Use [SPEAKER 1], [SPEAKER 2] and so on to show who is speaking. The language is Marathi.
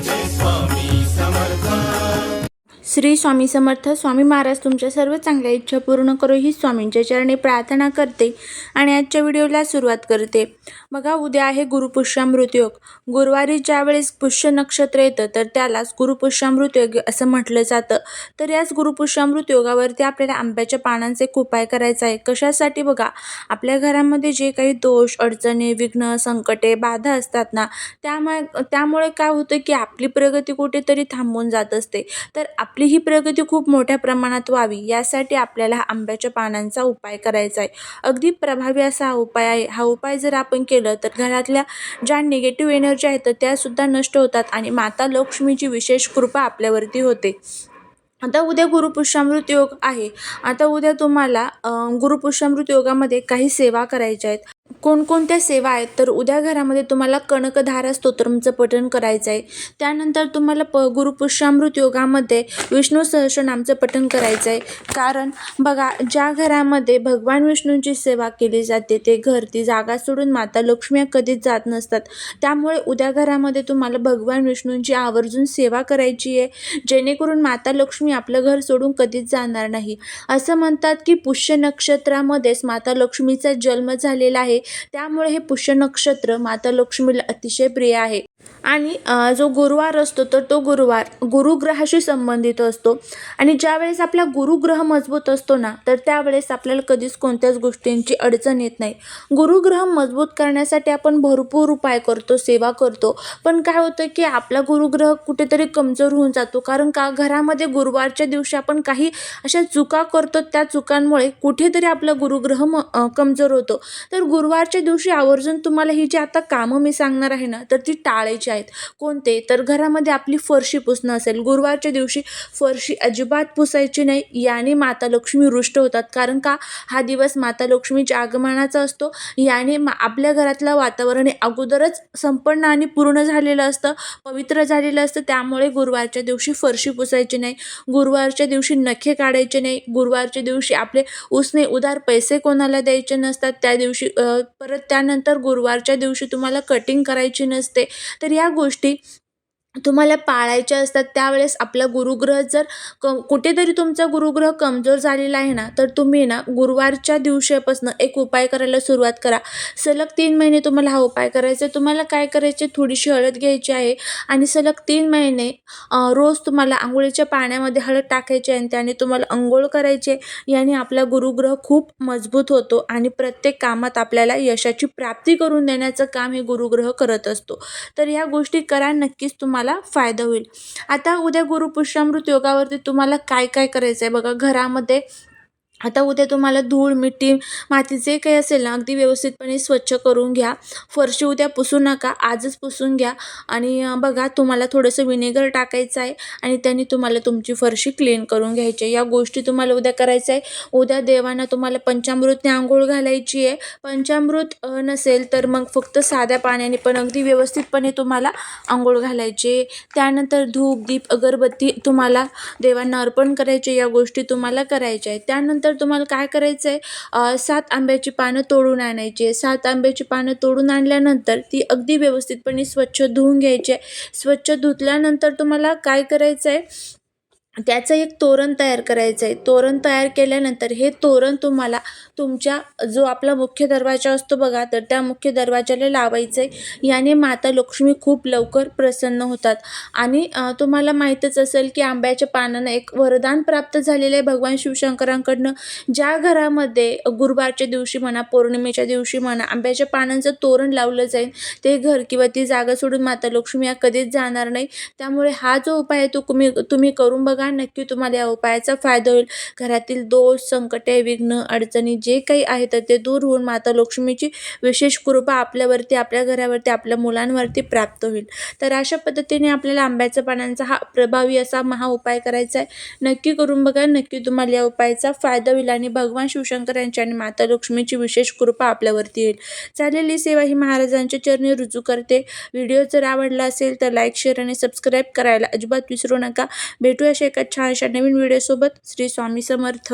[SPEAKER 1] this one. श्री स्वामी समर्थ स्वामी महाराज तुमच्या सर्व चांगल्या इच्छा पूर्ण करो ही स्वामींच्या चरणी प्रार्थना करते आणि आजच्या व्हिडिओला सुरुवात करते. बघा उद्या आहे गुरुपुष्यामृत योग. गुरुवारी ज्यावेळेस पुष्य नक्षत्र येतं तर त्यालाच गुरुपुष्यामृत योग असं म्हटलं जातं. तर याच गुरुपुष्यामृत योगावरती आपल्याला आंब्याच्या पानांचे उपाय करायचा आहे. कशासाठी बघा आपल्या घरामध्ये जे काही दोष अडचणी विघ्न संकटे बाधा असतात ना त्यामुळे त्यामुळे काय होतं की आपली प्रगती कुठेतरी थांबून जात असते. तर आप आपली ही प्रगती खूप मोठ्या प्रमाणात व्हावी यासाठी आपल्याला हा आंब्याच्या पानांचा उपाय करायचा आहे. अगदी प्रभावी असा हा उपाय आहे. हा उपाय जर आपण केलं तर घरातल्या ज्या निगेटिव्ह एनर्जी आहेत तर त्यासुद्धा नष्ट होतात आणि माता लक्ष्मीची विशेष कृपा आपल्यावरती होते. आता उद्या गुरुपुष्यामृत योग आहे. आता उद्या तुम्हाला गुरुपुष्यामृत योगामध्ये काही सेवा करायच्या आहेत. कोणकोणत्या सेवा आहेत? तर उद्या घरामध्ये तुम्हाला कणकधारा स्तोत्रमचं पठण करायचं आहे. त्यानंतर तुम्हाला प गुरुपुष्यामृत योगामध्ये विष्णू सहस्रनामचं पठण करायचं आहे. कारण बघा ज्या घरामध्ये भगवान विष्णूंची सेवा केली जाते ते घर ती जागा सोडून माता लक्ष्मी कधीच जात नसतात. त्यामुळे उद्या घरामध्ये तुम्हाला भगवान विष्णूंची आवर्जून सेवा करायची आहे. जेणेकरून माता लक्ष्मी आपलं घर सोडून कधीच जाणार नाही. असं म्हणतात की पुष्य नक्षत्रामध्येच माता लक्ष्मीचा जन्म झालेला आहे. त्यामुळे हे पुष्य नक्षत्र माता लक्ष्मीला अतिशय प्रिय आहे. आणि जो गुरुवार असतो तर तो गुरुवार गुरुग्रहाशी संबंधित असतो. आणि ज्यावेळेस आपला गुरुग्रह मजबूत असतो ना तर त्यावेळेस आपल्याला कधीच कोणत्याच गोष्टींची अडचण येत नाही. गुरुग्रह मजबूत करण्यासाठी आपण भरपूर उपाय करतो सेवा करतो. पण काय होतं की आपला गुरुग्रह कुठेतरी कमजोर होऊन जातो. कारण का घरामध्ये गुरुवारच्या दिवशी आपण काही अशा चुका करतो त्या चुकांमुळे कुठेतरी आपला गुरुग्रह म कमजोर होतो. तर गुरुवारच्या दिवशी आवर्जून तुम्हाला ही जी आता कामं मी सांगणार आहे ना तर ती टाळे टाळायची आहेत. कोणते? तर घरामध्ये आपली फरशी पुसणं असेल. गुरुवारच्या दिवशी फरशी अजिबात पुसायची नाही. याने माता लक्ष्मी रुष्ट होतात. कारण का? हा दिवस माता लक्ष्मीच्या आगमनाचा असतो. याने मा आपल्या घरातलं वातावरण हे अगोदरच संपन्न आणि पूर्ण झालेलं असतं. पवित्र झालेलं असतं. त्यामुळे गुरुवारच्या दिवशी फरशी पुसायची नाही. गुरुवारच्या दिवशी नखे काढायचे नाही. गुरुवारच्या दिवशी आपले उसने उधार पैसे कोणाला द्यायचे नसतात. त्या दिवशी परत त्यानंतर गुरुवारच्या दिवशी तुम्हाला कटिंग करायची नसते. तर या गोष्टी तुम्हाला पाळायच्या असतात त्यावेळेस आपला गुरुग्रह जर क कुठेतरी तुमचा गुरुग्रह कमजोर झालेला आहे ना तर तुम्ही ना गुरुवारच्या दिवशीपासून एक उपाय करायला सुरुवात करा. सलग तीन महिने तुम्हाला हा उपाय करायचा आहे. तुम्हाला काय करायचे? थोडीशी हळद घ्यायची आहे आणि सलग तीन महिने रोज तुम्हाला आंघोळीच्या पाण्यामध्ये हळद टाकायची आहे आणि त्याने तुम्हाला अंघोळ करायचे याने आपला गुरुग्रह खूप मजबूत होतो आणि प्रत्येक कामात आपल्याला यशाची प्राप्ती करून देण्याचं काम हे गुरुग्रह करत असतो. तर ह्या गोष्टी करा नक्कीच तुम्हाला तुम्हाला फायदा होईल. आता उद्या गुरुपुष्यामृत योगावरती तुम्हाला काय काय करायचं आहे बघा घरामध्ये आता उद्या तुम्हाला धूळ मिट्टी माती जे काही असेल ना अगदी व्यवस्थितपणे स्वच्छ करून घ्या. फरशी उद्या पुसू नका आजच पुसून घ्या. आणि बघा तुम्हाला थोडंसं विनेगर टाकायचं आहे आणि त्यांनी तुम्हाला तुमची फरशी क्लीन करून घ्यायची आहे. या गोष्टी तुम्हाला उद्या करायचं आहे. उद्या देवांना तुम्हाला पंचामृतने आंघोळ घालायची आहे. पंचामृत नसेल तर मग फक्त साध्या पाण्याने पण अगदी व्यवस्थितपणे तुम्हाला आंघोळ घालायची त्यानंतर धूप दीप अगरबत्ती तुम्हाला देवांना अर्पण करायचे या गोष्टी तुम्हाला करायच्या आहे त्यानंतर तुम्हाला काय करायचं आहे सात आंब्याची पानं तोडून आणायची आहे. सात आंब्याची पानं तोडून आणल्यानंतर ती अगदी व्यवस्थितपणे स्वच्छ धुवून घ्यायची आहे. स्वच्छ धुतल्यानंतर तुम्हाला काय करायचं आहे त्याचं एक तोरण तयार करायचं आहे तोरण तयार केल्यानंतर हे तोरण तुम्हाला तुमच्या जो आपला मुख्य दरवाजा असतो बघा तर त्या मुख्य दरवाजाला लावायचं आहे याने माता लक्ष्मी खूप लवकर प्रसन्न होतात. आणि तुम्हाला माहीतच असेल की आंब्याच्या पानानं एक वरदान प्राप्त झालेलं आहे भगवान शिवशंकरांकडनं. ज्या घरामध्ये गुरुवारच्या दिवशी म्हणा पौर्णिमेच्या दिवशी म्हणा आंब्याच्या पानांचं तोरण लावलं जाईल ते घर किंवा ती जागा सोडून माता लक्ष्मी या कधीच जाणार नाही. त्यामुळे हा जो उपाय आहे तो तुम्ही तुम्ही करून बघा. नक्की तुम्हाला या उपायाचा फायदा होईल. घरातील दोष संकटे विघ्न अडचणी जे काही आहेत तर ते दूर होऊन माता लक्ष्मीची विशेष कृपा आपल्यावरती आपल्या घरावरती आपल्या मुलांवरती प्राप्त होईल. तर अशा पद्धतीने आपल्याला आंब्याच्या पानांचा हा प्रभावी असा महा उपाय करायचा आहे. नक्की करून बघा. नक्की तुम्हाला या उपायाचा फायदा होईल आणि भगवान शिवशंकर यांची आणि माता लक्ष्मीची विशेष कृपा आपल्यावरती येईल. चाललेली सेवा ही महाराजांच्या चरणी रुजू करते. व्हिडिओ जर आवडला असेल तर लाईक शेअर आणि सबस्क्राईब करायला अजिबात विसरू नका. भेटूया अशा एका छानशा नवीन व्हिडिओसोबत श्री स्वामी समर्थ.